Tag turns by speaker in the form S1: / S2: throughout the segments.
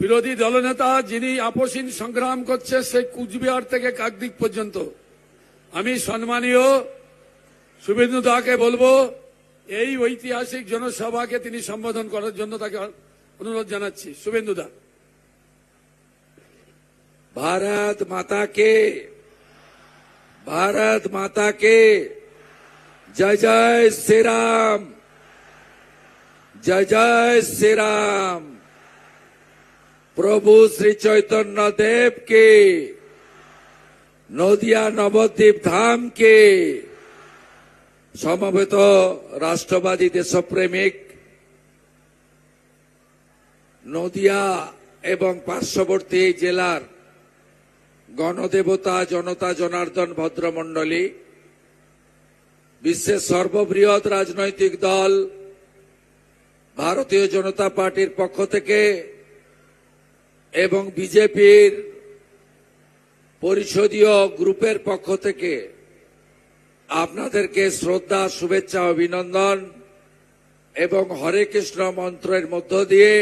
S1: বিরোধী দলনেতা যিনি আপসীন সংগ্রাম করছে সেই কুচবিহার থেকে কাকদ্বীপ পর্যন্ত আমি সম্মানীয় শুভেন্দু দাকে বলবো এই ঐতিহাসিক জনসভাকে তিনি সম্বোধন করার জন্য তাকে অনুরোধ জানাচ্ছি শুভেন্দু দা
S2: भारत माता के भारत माता के जय जय श्री राम जय जय श्री राम প্রভু শ্রী চৈতন্য দেব কে নদিয়া নবদ্বীপ ধাম কে সমবেত রাষ্ট্রবাদী দেশপ্রেমিক, নদিয়া এবং পার্শ্ববর্তী জেলার গণদেবতা জনতা জনার্দন ভদ্রমণ্ডলী, বিশ্বের সর্ববৃহৎ রাজনৈতিক দল, ভারতীয় জনতা পার্টির পক্ষ থেকে এবং বিজেপির পরিষদীয় গ্রুপের পক্ষ থেকে আপনাদেরকে শ্রদ্ধা, শুভেচ্ছা, অভিনন্দন এবং হরে কৃষ্ণ মন্ত্রের মধ্য দিয়ে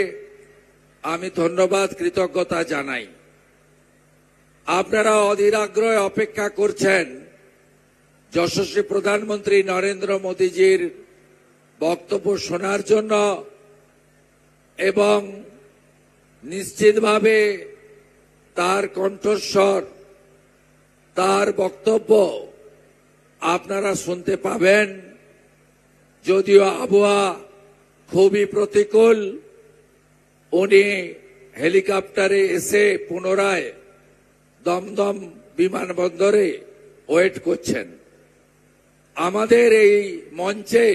S2: আমি ধন্যবাদ, কৃতজ্ঞতা জানাই। আপনারা অধীর আগ্রহে অপেক্ষা করছেন যশস্বী প্রধানমন্ত্রী নরেন্দ্র মোদীজির বক্তব্য শোনার জন্য এবং নিশ্চিতভাবে তার কণ্ঠস্বর, তার বক্তব্য আপনারা শুনতে পাবেন। যদিও আবহাওয়া খুবই প্রতিকূল, উনি হেলিকপ্টারে এসে পুনরায় দমদম বিমানবন্দরে ওয়েট করছেন। আমাদের এই মঞ্চে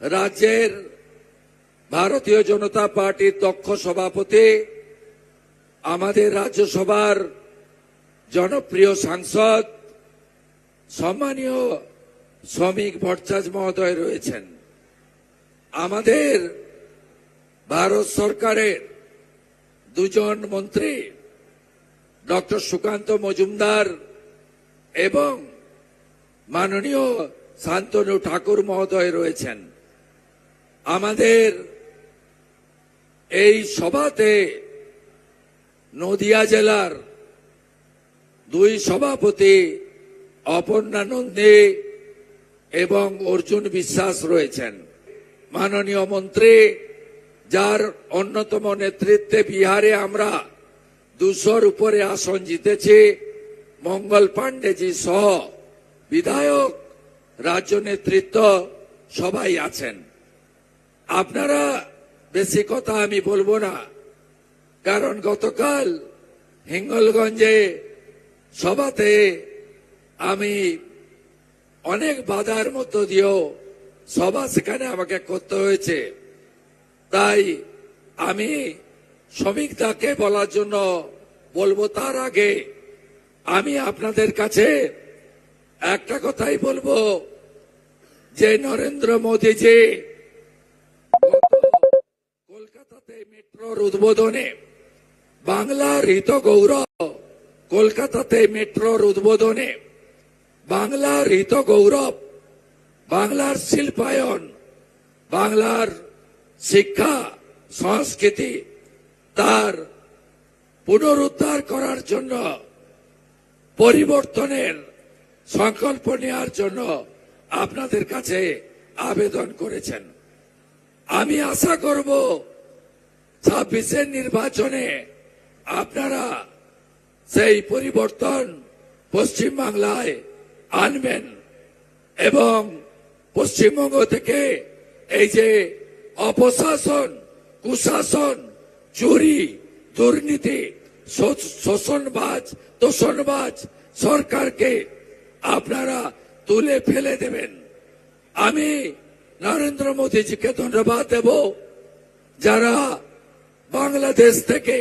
S2: রাজ্যের ভারতীয় জনতা পার্টির দক্ষ সভাপতি, আমাদের রাজ্যসভার জনপ্রিয় সাংসদ, সম্মানীয় শ্রমিক ভট্টাচার্য মহোদয় রয়েছেন। আমাদের ভারত সরকারের দুজন মন্ত্রী, ডক্টর সুকান্ত মজুমদার এবং মাননীয় শান্তনু ঠাকুর মহোদয় রয়েছেন। আমাদের এই সভাতে নদিয়া জেলার দুই সভাপতি অপর্ণা নন্দী এবং অর্জুন বিশ্বাস রয়েছেন। মাননীয় মন্ত্রী, যার অন্যতম নেতৃত্বে বিহারে আমরা দুশোর উপরে আসন জিতেছি। মঙ্গল পাণ্ডেজি সহ বিধায়ক, রাজ্য নেতৃত্ব সবাই আছেন। আপনারা বেশি কথা আমি বলব না। কারণ গতকাল হিঙ্গলগঞ্জে সভাতে আমি অনেক বাধার মধ্য দিয়েও সভা সেখানে আমাকে করতে হয়েছে। তাই আমি শ্রমিকদাকে বলার জন্য বলব তার আগে আমি আপনাদের কাছে একটা কথাই বলব যে নরেন্দ্র মোদীজি মেট্রোর উদ্বোধনে বাংলার হিত গৌরব, কলকাতাতে মেট্রোর উদ্বোধনে বাংলার হিত গৌরব, বাংলার শিল্পায়ন, বাংলার শিক্ষা, সংস্কৃতি তার পুনরুদ্ধার করার জন্য, পরিবর্তনের সংকল্প নেওয়ার জন্য আপনাদের কাছে আবেদন করেছেন। আমি আশা করব ছাব্বিশের নির্বাচনে আপনারা সেই পরিবর্তন পশ্চিম বাংলায় আনবেন এবং পশ্চিমবঙ্গ থেকে এই যে অপশাসন, কুশাসন, চুরি, দুর্নীতি শোষণবাজ, তোষণবাজ সরকারকে আপনারা তুলে ফেলে দেবেন। আমি নরেন্দ্র মোদীজিকে ধন্যবাদ দেব যারা বাংলাদেশ থেকে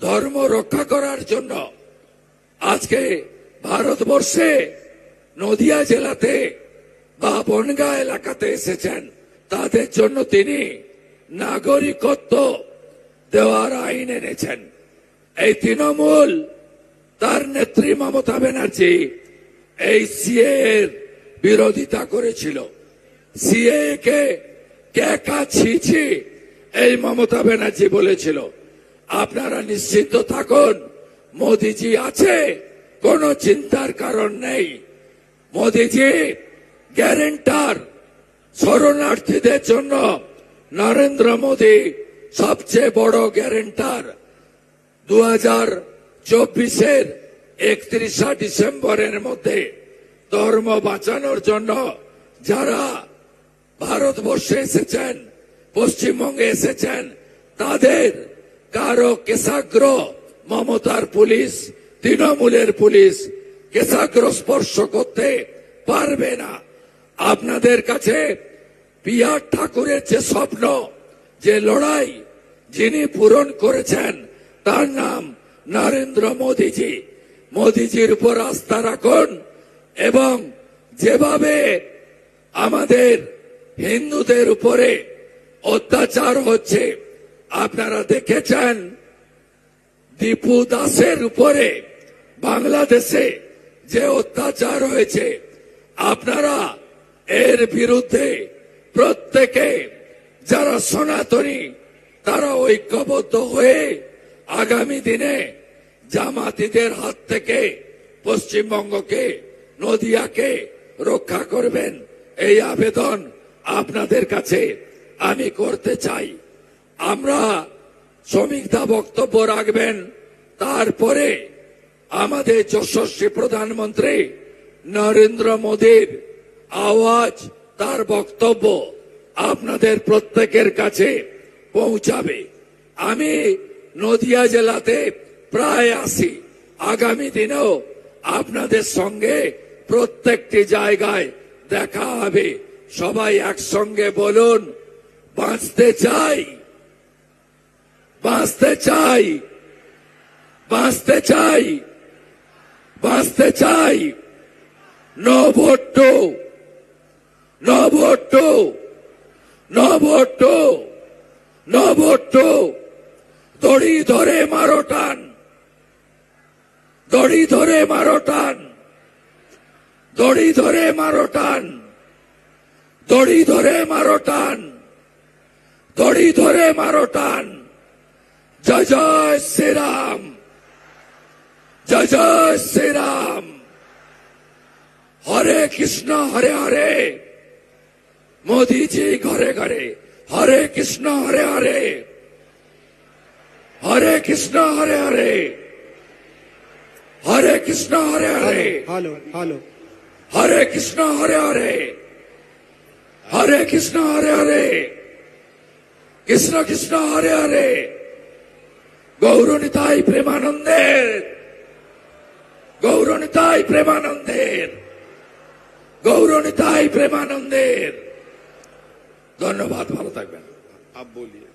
S2: ধর্ম রক্ষা করার জন্য আজকে ভারতবর্ষে নদিয়া জেলাতে বা বনগা এলাকাতে এসেছেন। তাদের জন্য তিনি নাগরিকত্ব দেওয়ার আইন এনেছেন। এই তৃণমূল, তার নেত্রী মমতা ব্যানার্জি এই সিএ এর বিরোধিতা করেছিল। সিএ কে ছিছি এই মমতা ব্যানার্জি বলেছিল, আপনারা নিশ্চিন্ত থাকুন, মোদিজি আছে, কোনো চিন্তার কারণ নেই। মোদিজি গ্যারেন্টার শরণার্থীদের জন্য নরেন্দ্র মোদী সবচেয়ে বড় গ্যারেন্টার। দু হাজার চব্বিশের একত্রিশা ডিসেম্বরের মধ্যে ধর্ম বাঁচানোর জন্য যারা ভারতবর্ষে এসেছেন পশ্চিমবঙ্গে এসেছেন তাদের কারও কেশাগ্র মমতার পুলিশ, তৃণমূলের পুলিশ কেশাগ্র স্পর্শ করতে পারবে না। আপনাদের কাছে পিয়ার ঠাকুরের যে স্বপ্ন, যে লড়াই যিনি পূরণ করেছেন, তার নাম নরেন্দ্র মোদীজি। মোদীজির উপর আস্থা রাখুন এবং যেভাবে আমাদের হিন্দুদের উপরে অত্যাচার হচ্ছে। আপনারা দেখেছেন, দীপু দাসের উপরে বাংলাদেশে যে অত্যাচার হয়েছে, আপনারা এর বিরুদ্ধে প্রত্যেকে যারা সনাতনী, তারা ঐক্যবদ্ধ হয়ে আগামী দিনে জামাতিদের হাত থেকে পশ্চিমবঙ্গকে, নদিয়াকে রক্ষা করবেন। এই আবেদন আপনাদের কাছে আমি করতে চাই। আমরা শ্রমিকদা বক্তব্য রাখবেন। তারপরে আমাদের যশস্বী প্রধানমন্ত্রী নরেন্দ্র মোদীর আওয়াজ, তার বক্তব্য আপনাদের প্রত্যেকের কাছে পৌঁছাবে। আমি নদিয়া জেলাতে প্রায় আসি। আগামী দিনেও আপনাদের সঙ্গে প্রত্যেকটি জায়গায় দেখা হবে। সবাই একসঙ্গে বলুন বাঁচতে চাই। বাঁচতে চাই। বাঁচতে চাই। বাঁচতে চাই। No vote to no vote to no vote to no vote to দড়ি ধরে মারো টান। দড়ি ধরে মারো টান। দড়ি ধরে মারো টান। দড়ি ধরে মারো টান। দড়ি ধরে মারো টান জয় জয় শ্রীরাম জয় জয় শ্রীরাম হরে কৃষ্ণ হরে হরে মোদিজি ঘরে ঘরে হরে কৃষ্ণ হরে হরে হরে কৃষ্ণ হরে হরে হরে কৃষ্ণ হরে হরে
S3: হ্যালো হ্যালো
S2: হরে কৃষ্ণ হরে হরে হরে কৃষ্ণ হরে হরে কৃষ্ণ কৃষ্ণ হরে হরে। গৌরনিতাই প্রেমানন্দের। গৌরনিতাই প্রেমানন্দের। গৌরনিতাই প্রেমানন্দের। ধন্যবাদ, ভালো থাকবেন।
S3: আপ বলিয়ে।